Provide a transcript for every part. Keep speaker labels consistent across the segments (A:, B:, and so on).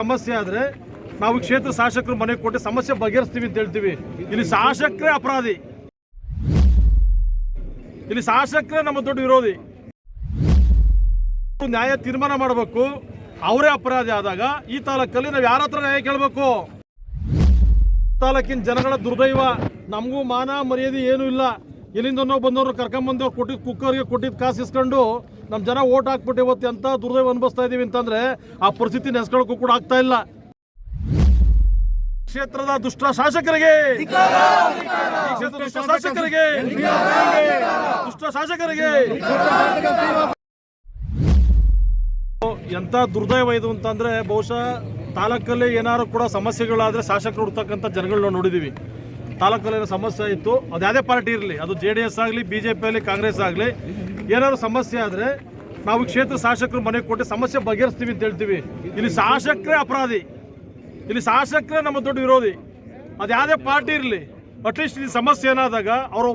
A: ಸಮಸ್ಯೆ ಆದ್ರೆ ನಾವು ಕ್ಷೇತ್ರ ಶಾಸಕರು ಮನೆಗೆ ಕೊಟ್ಟು ಸಮಸ್ಯೆ ಬಗೆಹರಿಸ್ತೀವಿ ಅಂತ ಹೇಳ್ತೀವಿ. ಇಲ್ಲಿ ಶಾಸಕರೇ ಅಪರಾಧಿ. ಇಲ್ಲಿ ಶಾಸಕರೇ ನಮ್ಮ ದೊಡ್ಡ ವಿರೋಧಿ. ನ್ಯಾಯ ತೀರ್ಮಾನ ಮಾಡಬೇಕು, ಅವರೇ ಅಪರಾಧಿ ಆದಾಗ ಈ ತಾಲೂಕಲ್ಲಿ ನಾವು ಯಾರ ಹತ್ರ ನ್ಯಾಯ ಕೇಳಬೇಕು? ತಾಲೂಕಿನ ಜನಗಳ ದುರ್ದೈವ. ನಮಗೂ ಮಾನ ಮರ್ಯಾದೆ ಏನೂ ಇಲ್ಲ. ಎಲ್ಲಿಂದನೋ ಬಂದವರು ಕರ್ಕೊಂಬಂದವ್ರು ಕೊಟ್ಟಿದ್ದು ಕುಕ್ಕರ್ಗೆ ಕೊಟ್ಟಿದ್ದು ಕಾಸು ಇಸ್ಕೊಂಡು ನಮ್ಮ ಜನ ಓಟ್ ಹಾಕ್ಬಿಟ್ಟು ಇವತ್ತು ಎಂತ ದುರ್ದೈವ ಅನುಭವಿಸ್ತಾ ಇದೀವಿ ಅಂತಂದ್ರೆ ಆ ಪರಿಸ್ಥಿತಿ ನೆನೆಸ್ಕೊಳ್ಳೋಕ್ಕೂ ಕೂಡ ಆಗ್ತಾ ಇಲ್ಲ. ಕ್ಷೇತ್ರದ ದುಷ್ಟ ಶಾಸಕರಿಗೆ! ಕ್ಷೇತ್ರದ ದುಷ್ಟ ಶಾಸಕರಿಗೆ! ದುಷ್ಟ ಶಾಸಕರಿಗೆ! ಎಂಥ ದುರ್ದೈವ ಇದು ಅಂತಂದ್ರೆ ಬಹುಶಃ ತಾಲೂಕಲ್ಲಿ ಏನಾದ್ರು ಕೂಡ ಸಮಸ್ಯೆಗಳಾದ್ರೆ ಶಾಸಕರು ಹುಡ್ತಕ್ಕಂಥ ಜನಗಳನ್ನ ನೋಡಿದೀವಿ. ತಾಲೂಕಲ್ಲಿ ಸಮಸ್ಯೆ ಇತ್ತು, ಅದು ಯಾವುದೇ ಪಾರ್ಟಿ ಇರಲಿ, ಅದು ಜೆ ಡಿ ಎಸ್ ಆಗಲಿ, ಬಿ ಜೆ ಪಿ ಆಗಲಿ, ಕಾಂಗ್ರೆಸ್ ಆಗಲಿ ಏನಾದ್ರು ಸಮಸ್ಯೆ ಆದರೆ ನಾವು ಕ್ಷೇತ್ರ ಶಾಸಕರು ಮನೆಗೆ ಕೊಟ್ಟು ಸಮಸ್ಯೆ ಬಗೆಹರಿಸ್ತೀವಿ ಅಂತ ಹೇಳ್ತೀವಿ. ಇಲ್ಲಿ ಶಾಸಕರೇ ಅಪರಾಧಿ. ಇಲ್ಲಿ ಶಾಸಕರೇ ನಮ್ಮ ದೊಡ್ಡ ವಿರೋಧಿ. ಅದು ಯಾವುದೇ ಪಾರ್ಟಿ ಇರಲಿ ಅಟ್ಲೀಸ್ಟ್ ಇಲ್ಲಿ ಸಮಸ್ಯೆ ಏನಾದಾಗ ಅವರು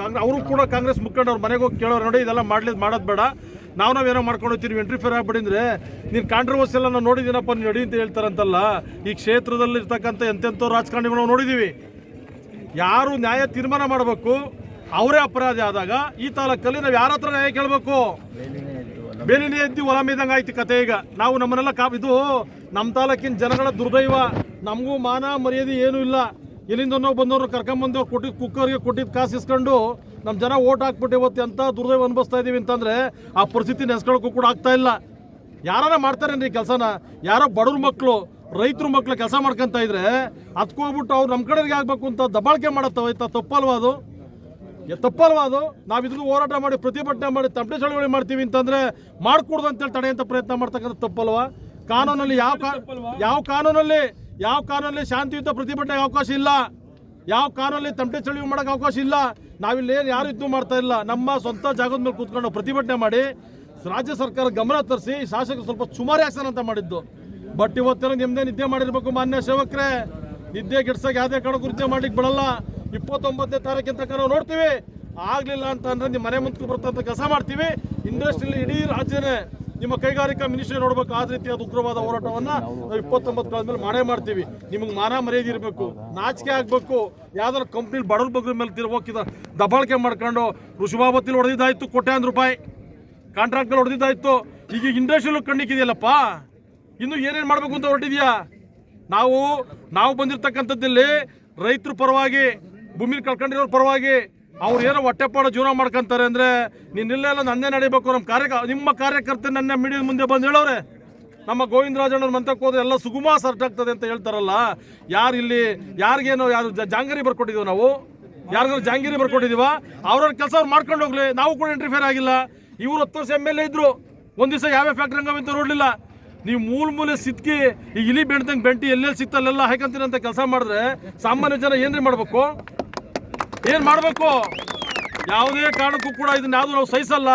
A: ಕಾಂಗ್ರೆಸ್ ಅವರು ಕೂಡ ಕಾಂಗ್ರೆಸ್ ಮುಖಂಡ ಅವ್ರ ಮನೆಗೆ ಹೋಗಿ ಕೇಳೋರು, ನೋಡಿ ಇದೆಲ್ಲ ಮಾಡಲಿ ಮಾಡೋದು ಬೇಡ. ನಾವು ನಾವೇನೋ ಮಾಡ್ಕೊಂಡು ಹೋಗ್ತೀವಿ ಎಂಟ್ರಿಫೇರ್ ಆಗ್ಬಿಡಿ ಅಂದ್ರೆ ನೀನು ಕಾಂಟ್ರವರ್ಸಿ ಎಲ್ಲ ನಾವು ನೋಡಿದ್ದೀನಪ್ಪ ನೀವು ನಡಿ ಅಂತ ಹೇಳ್ತಾರಂತಲ್ಲ. ಈ ಕ್ಷೇತ್ರದಲ್ಲಿ ಇರ್ತಕ್ಕಂಥ ಎಂತೆಂಥೋ ರಾಜಕಾರಣಿಗಳು ನೋಡಿದ್ದೀವಿ. ಯಾರು ನ್ಯಾಯ ತೀರ್ಮಾನ ಮಾಡಬೇಕು ಅವರೇ ಅಪರಾಧಿ ಆದಾಗ ಈ ತಾಲೂಕಲ್ಲಿ ನಾವು ಯಾರ ಹತ್ರ ನ್ಯಾಯ ಕೇಳಬೇಕು? ಬೇಲಿನೇ ಎದ್ದು ಹೊಲ ಮೇದಂಗೆ ಆಯ್ತು ಕತೆ ಈಗ. ನಾವು ನಮ್ಮನ್ನೆಲ್ಲ ಕಾ ಇದು ನಮ್ಮ ತಾಲೂಕಿನ ಜನಗಳ ದುರ್ದೈವ. ನಮಗೂ ಮಾನ ಮರ್ಯಾದೆ ಏನೂ ಇಲ್ಲ. ಎಲ್ಲಿಂದನೋ ಬಂದವರು ಕರ್ಕೊಂಬಂದವ್ರು ಕೊಟ್ಟಿದ್ದು ಕುಕ್ಕರ್ಗೆ ಕೊಟ್ಟಿದ್ದು ಕಾಸು ಇಸ್ಕೊಂಡು ನಮ್ಮ ಜನ ಓಟ್ ಹಾಕ್ಬಿಟ್ಟು ಇವತ್ತು ಎಂಥ ದುರ್ದೈವ ಅನುಭವಿಸ್ತಾ ಇದೀವಿ ಅಂತಂದ್ರೆ ಆ ಪರಿಸ್ಥಿತಿ ನೆನೆಸ್ಕೊಳ್ಳೋಕ್ಕೂ ಕೂಡ ಆಗ್ತಾ ಇಲ್ಲ. ಯಾರನ್ನ ಮಾಡ್ತಾರೇನ್ರಿ ಕೆಲಸನ? ಯಾರೋ ಬಡವ್ರ ಮಕ್ಕಳು ರೈತರ ಮಕ್ಕಳು ಕೆಲಸ ಮಾಡ್ಕೊಂತ ಇದ್ರೆ ಹೋಗ್ಬಿಟ್ಟು ಅವ್ರು ನಮ್ಮ ಕಡೆಗೆ ಆಗ್ಬೇಕು ಅಂತ ದಬ್ಬಾಳಿಕೆ ಮಾಡತ್ತವ ಇತ್ತ ತಪ್ಪಲ್ವಾ ಅದು? ತಪ್ಪಲ್ವಾ ಅದು? ನಾವು ಇದನ್ನು ಹೋರಾಟ ಮಾಡಿ ಪ್ರತಿಭಟನೆ ಮಾಡಿ ತಪ್ಪಡೆ ಚಳವಳಿ ಮಾಡ್ತೀವಿ ಅಂತಂದ್ರೆ ಮಾಡ್ಕೊಡ್ದು ಅಂತೇಳಿ ತಡೆಯಂತ ಪ್ರಯತ್ನ ಮಾಡ್ತಕ್ಕಂಥ ತಪ್ಪಲ್ವಾ? ಕಾನೂನಲ್ಲಿ ಯಾವ ಕಾ ಯಾವ ಕಾನೂನಲ್ಲಿ ಯಾವ ಕಾನೂನಲ್ಲಿ ಶಾಂತಿಯುತ ಪ್ರತಿಭಟನೆಗೆ ಅವಕಾಶ ಇಲ್ಲ? ಯಾವ ಕಾನೂನಲ್ಲಿ ತಮಟೆ ಚಳವಳಿ ಮಾಡೋಕೆ ಅವಕಾಶ ಇಲ್ಲ? ನಾವಿಲ್ಲಿ ಏನು ಯಾರು ಇದ್ದು ಮಾಡ್ತಾ ಇಲ್ಲ? ನಮ್ಮ ಸ್ವಂತ ಜಾಗದ ಮೇಲೆ ಕೂತ್ಕೊಂಡು ಪ್ರತಿಭಟನೆ ಮಾಡಿ ರಾಜ್ಯ ಸರ್ಕಾರ ಗಮನ ತರಿಸಿ ಶಾಸಕರು ಸ್ವಲ್ಪ ಸುಮಾರು ಆಕ್ಷನ್ ಅಂತ ಮಾಡಿದ್ದು. ಬಟ್ ಇವತ್ತೆಲ್ಲ ನಿಮ್ದೇ ನಿದ್ದೆ ಮಾಡಿರ್ಬೇಕು ಮಾನ್ಯ ಸೇವಕರೇ. ನಿದ್ದೆ ಗಿಡ್ಸಕ್ಕೆ ಯಾವುದೇ ಕಡೆ ಕೃತ್ಯ ಮಾಡ್ಲಿಕ್ಕೆ ಬಿಡಲ್ಲ. ಇಪ್ಪತ್ತೊಂಬತ್ತನೇ ತಾರೀಕಿನ ನಾವು ನೋಡ್ತೀವಿ. ಆಗಲಿಲ್ಲ ಅಂತ ಅಂದ್ರೆ ನಿಮ್ಮ ಮನೆ ಮುಂದೆ ಬರ್ತಂತ ಕೆಲಸ ಮಾಡ್ತೀವಿ. ಇಂಡಸ್ಟ್ರಿಯಲ್ಲಿ ಇಡೀ ರಾಜ್ಯನೇ ನಿಮ್ಮ ಕೈಗಾರಿಕಾ ಮಿನಿಸ್ಟ್ರಿ ನೋಡ್ಬೇಕು. ಆ ರೀತಿಯಾದ ಉಗ್ರವಾದ ಹೋರಾಟವನ್ನ ನಾವು ಇಪ್ಪತ್ತೊಂಬತ್ತು ಕಾಲದ ಮಾಡ ಮಾಡೇ ಮಾಡ್ತೀವಿ. ನಿಮಗೆ ಮಾನ ಮರ್ಯಾದೆ ಇರಬೇಕು. ನಾಚಿಕೆ ಆಗಬೇಕು. ಯಾವ್ದಾದ್ರು ಕಂಪ್ನಿ ಬಡವ್ರ ಬಗ್ಗೆ ಮೇಲೆ ತಿರು ಹೋಗಿದ ಮಾಡ್ಕೊಂಡು ಮಾಡ್ಕೊಂಡು ಋಷಭಾವತಿಲಿ ಹೊಡೆದಿದ್ದಾಯ್ತು ಕೋಟ್ಯಾಂತರ ರೂಪಾಯಿ. ಕಾಂಟ್ರಾಕ್ಟ್ಗಳು ಹೊಡೆದಿದ್ದಾಯ್ತು. ಈಗ ಇಂಡಸ್ಟ್ರಿಯಲ್ಲೂ ಕಣ್ಣಿಕ್ಕಿದೆಯಲ್ಲಪ್ಪ. ಇನ್ನು ಏನೇನು ಮಾಡಬೇಕು ಅಂತ ಹೊರಟಿದೆಯಾ? ನಾವು ನಾವು ಬಂದಿರತಕ್ಕಂಥದ್ದಲ್ಲಿ ರೈತರ ಪರವಾಗಿ ಭೂಮಿ ಕಳ್ಕೊಂಡಿರೋ ಪರವಾಗಿ ಅವ್ರು ಏನೋ ಹೊಟ್ಟೆಪಾಡು ಜೀವನ ಮಾಡ್ಕೊಂತಾರೆ ಅಂದ್ರೆ ನೀನ್ ಇಲ್ಲೆಲ್ಲ ನನ್ನೇ ನಡಿಬೇಕು ನಮ್ಮ ಕಾರ್ಯ ನಿಮ್ಮ ಕಾರ್ಯಕರ್ತ ನನ್ನ ಮೀಡಿಯಾದ ಮುಂದೆ ಬಂದು ಹೇಳೋರೆ. ನಮ್ಮ ಗೋವಿಂದರಾಜಣ್ಣವ್ರ ಮಂತಕ್ಕೆ ಹೋದ್ರೆ ಎಲ್ಲ ಸುಗುಮ ಸರ್ಟ್ ಆಗ್ತದೆ ಅಂತ ಹೇಳ್ತಾರಲ್ಲ. ಯಾರು ಇಲ್ಲಿ, ಯಾರಿಗೇನೋ ಯಾರು ಜಾಂಗರಿ ಬರ್ಕೊಟ್ಟಿದ್ದೀವಿ ನಾವು? ಯಾರಿಗಾದ್ರು ಜಾಂಗಿರಿ ಬರ್ಕೊಟ್ಟಿದ್ದೀವ ಅವ್ರವ್ರ ಕೆಲಸ ಅವ್ರು ಮಾಡ್ಕೊಂಡು ಹೋಗ್ಲಿ, ನಾವು ಕೂಡ ಇಂಟರ್ಫಿಯರ್ ಆಗಿಲ್ಲ. ಇವ್ರು ಹತ್ತು ವರ್ಷ ಎಂ ಎಲ್ ಎ ಇದ್ರು. ಒಂದು ದಿವಸ ಯಾವ್ಯಾವ ಫ್ಯಾಕ್ಟ್ರಿ ಹಂಗವಂತ ನೋಡಲಿಲ್ಲ. ನೀವು ಮೂಲ ಮೂಲೆ ಸಿದ್ಕಿ ಈ ಇಲಿ ಬೆಂಡ್ದಂಗೆ ಬೆಂಟಿ ಎಲ್ಲೆಲ್ಲಿ ಸಿಕ್ತಲ್ಲೆಲ್ಲ ಹಾಕಂತೀರಂತ ಕೆಲಸ ಮಾಡಿದ್ರೆ ಸಾಮಾನ್ಯ ಜನ ಏನ್ರಿ ಮಾಡ್ಬೇಕು? ಏನ್ ಮಾಡ್ಬೇಕು? ಯಾವುದೇ ಕಾರಣಕ್ಕೂ ಕೂಡ ಇದನ್ನ ಯಾವ್ದು ನಾವು ಸಹಿಸಲ್ಲ.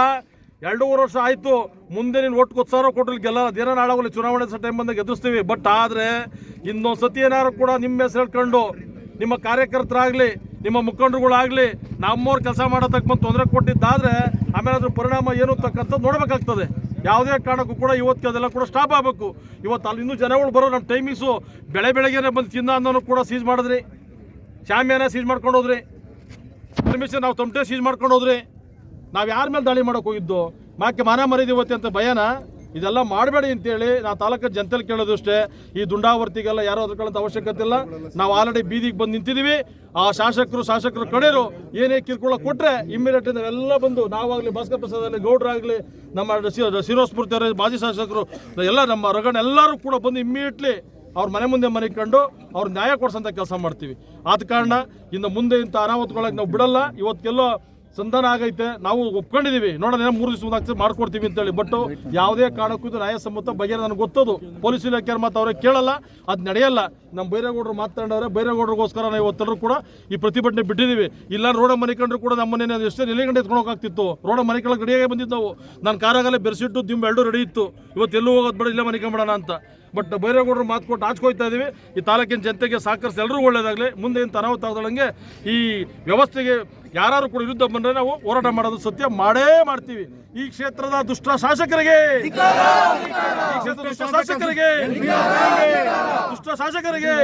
A: ಎರಡೂವರೆ ವರ್ಷ ಆಯ್ತು, ಮುಂದೆ ನೀನು ಒಟ್ಟು ಉತ್ಸಾಹ ಕೊಟ್ಟಲ್ಲಿ ಗೆಲ್ಲ, ದಿನ ನಾಳಾಗಲಿ ಚುನಾವಣೆ ಟೈಮ್ ಬಂದಾಗ ಎದುರಿಸ್ತೀವಿ. ಬಟ್ ಆದ್ರೆ ಇನ್ನೊಂದು ಸತಿ ಏನಾದ್ರು ಕೂಡ ನಿಮ್ಮ ಹೆಸರು ಹೇಳ್ಕೊಂಡು, ನಿಮ್ಮ ಕಾರ್ಯಕರ್ತರಾಗ್ಲಿ, ನಿಮ್ಮ ಮುಖಂಡರುಗಳಾಗ್ಲಿ, ನಮ್ಮವ್ರು ಕೆಲಸ ಮಾಡೋದಕ್ಕೆ ಬಂದು ತೊಂದರೆ ಕೊಟ್ಟಿದ್ದಾದ್ರೆ, ಆಮೇಲೆ ಅದ್ರ ಪರಿಣಾಮ ಏನು ಅಂತಕ್ಕಂಥದ್ದು ನೋಡ್ಬೇಕಾಗ್ತದೆ. ಯಾವುದೇ ಕಾರಣಕ್ಕೂ ಕೂಡ ಇವತ್ತು ಅದೆಲ್ಲ ಕೂಡ ಸ್ಟಾಪ್ ಆಗಬೇಕು. ಇವತ್ತು ಅಲ್ಲಿ ಇನ್ನೂ ಜನಗಳು ಬರೋ ನಮ್ಮ ಟೈಮಿಸು ಬೆಳೆ ಬೆಳಗ್ಗೆನೇ ಬಂದು ಚಿನ್ನ ಅನ್ನೋನು ಕೂಡ ಸೀಸ್ ಮಾಡಿದ್ರಿ. ಶಾಮಿಯಾನ ಸೀಸ್ ಮಾಡ್ಕೊಂಡು ಹೋದ್ರಿ. ಪರ್ಮಿಷನ್ ನಾವು ತಮಟೆ ಸೀಸ್ ಮಾಡ್ಕೊಂಡು ಹೋದ್ರಿ ನಾವು ಯಾರ ಮೇಲೆ ದಾಳಿ ಮಾಡೋಕೆ ಹೋಗಿದ್ದು? ಮಾಕೆ ಮಾನ ಮರಿದಿ ಇವತ್ತೆ ಅಂತ ಭಯನ? ಇದೆಲ್ಲ ಮಾಡಬೇಡಿ ಅಂತೇಳಿ ನಾವು ತಾಲೂಕು ಜನತೆಲಿ ಕೇಳೋದು ಅಷ್ಟೇ ಈ ದುಂಡಾವರ್ತಿಗೆಲ್ಲ ಯಾರೋ ಅದ್ಕೊಳ್ಳೋಂಥ ಅವಶ್ಯಕತೆ ಇಲ್ಲ. ನಾವು ಆಲ್ರೆಡಿ ಬೀದಿಗೆ ಬಂದು ನಿಂತಿದ್ದೀವಿ ಆ ಶಾಸಕರು ಶಾಸಕರು ಕಡೆಯರು ಏನೇ ಕಿರ್ಕೊಳ್ಳೋ ಕೊಟ್ಟರೆ ಇಮ್ಮಿಡಿಯೇಟ್ ನಾವೆಲ್ಲ ಬಂದು ನಾವಾಗಲಿ ಭಾಸ್ಕರ್ ಪ್ರಸಾದ್ ಆಗಲಿ ಗೌಡ್ರಾಗಲಿ ನಮ್ಮ ಶಿರೋ ಶಿರೋಸ್ಫೂರ್ತಿ ಅವರ ಮಾಜಿ ಶಾಸಕರು, ಎಲ್ಲ ನಮ್ಮ ರಗಣ ಎಲ್ಲರೂ ಕೂಡ ಬಂದು ಇಮ್ಮಿಡಿಯೇಟ್ಲಿ ಅವ್ರ ಮನೆ ಮುಂದೆ ಮನೆ ಕಂಡು ಅವ್ರ ನ್ಯಾಯ ಕೊಡ್ಸೋಂಥ ಕೆಲಸ ಮಾಡ್ತೀವಿ. ಆದ ಕಾರಣ, ಇನ್ನು ಮುಂದೆ ಇಂಥ ಅನಾಹುತಗಳಾಗಿ ನಾವು ಬಿಡಲ್ಲ. ಇವತ್ತೆಲ್ಲೋ ಸಂಧಾನ ಆಗೈತೆ. ನಾವು ಒಪ್ಕೊಂಡಿದೀವಿ. ನೋಡೋಣ ಮೂರು ದಿವಸ ಮಾಡ್ಕೊಡ್ತೀವಿ ಅಂತೇಳಿ. ಬಟ್ ಯಾವುದೇ ಕಾರಣಕ್ಕೂ ಇದು ನ್ಯಾಯಸಮ್ಮತ ಬಗೆಹರಿ ನನಗೆ ಗೊತ್ತದು. ಪೊಲೀಸ್ ಇಲಾಖೆ ಮಾತು ಅವ್ರಿಗೆ ಕೇಳಲ್ಲ. ಅದು ನಡೆಯಲ್ಲ. ನಮ್ಮ ಬೈರೇಗೌಡರು ಮಾತಾಡೋರೆ, ಬೈರೇಗೌಡರಿಗೋಸ್ಕರ ನಾವು ಇವತ್ತೆಲ್ಲರೂ ಕೂಡ ಈ ಪ್ರತಿಭಟನೆ ಬಿಟ್ಟಿದ್ದೀವಿ ಇಲ್ಲ ರೋಡ ಮನೆ ಕಂಡ್ರು ಕೂಡ ನಮ್ಮನ್ನೇ ಎಷ್ಟೇ ನಿಲಗಂಡೆ ಎತ್ಕೊಂಡೋಗ್ತಿತ್ತು ರೋಡ ಮನೆ ಕೆಳಗೆ ರೆಡಿಯಾಗಿ ಬಂದಿದ್ದು ನಾವು ನಾನು ಕಾರಾಗಲ್ಲೇ ಬೆರೆಸಿಟ್ಟು ದಿಂಬು ಎರಡು ರೆಡಿ ಇತ್ತು. ಇವತ್ತು ಎಲ್ಲೂ ಹೋಗೋದು ಬೇಡ, ಇಲ್ಲೇ ಮನೆ ಕಂಬಿಡೋಣ ಅಂತ. ಬಟ್ ಬೈರೇಗೌಡರು ಮಾತು ಕೊಟ್ಟು ಆಚ್ಕೊಯ್ತಾ ಇದ್ದೀವಿ ಈ ತಾಲೂಕಿನ ಜನತೆಗೆ ಸಹಕರಿಸಿ ಎಲ್ಲರೂ ಒಳ್ಳೇದಾಗಲಿ. ಮುಂದೆ ಏನು ಅನಾಹುತ ಆಗದಂಗೆ ಈ ವ್ಯವಸ್ಥೆಗೆ ಯಾರು ಕೂಡ ವಿರುದ್ಧ ಬಂದ್ರೆ ನಾವು ಹೋರಾಟ ಮಾಡೋದು ಸತ್ಯ ಮಾಡೇ ಮಾಡ್ತೀವಿ. ಈ ಕ್ಷೇತ್ರದ ದುಷ್ಟ ಶಾಸಕರಿಗೆ. ಈ ಕ್ಷೇತ್ರದ ದುಷ್ಟ ಶಾಸಕರಿಗೆ. ದುಷ್ಟ ಶಾಸಕರಿಗೆ.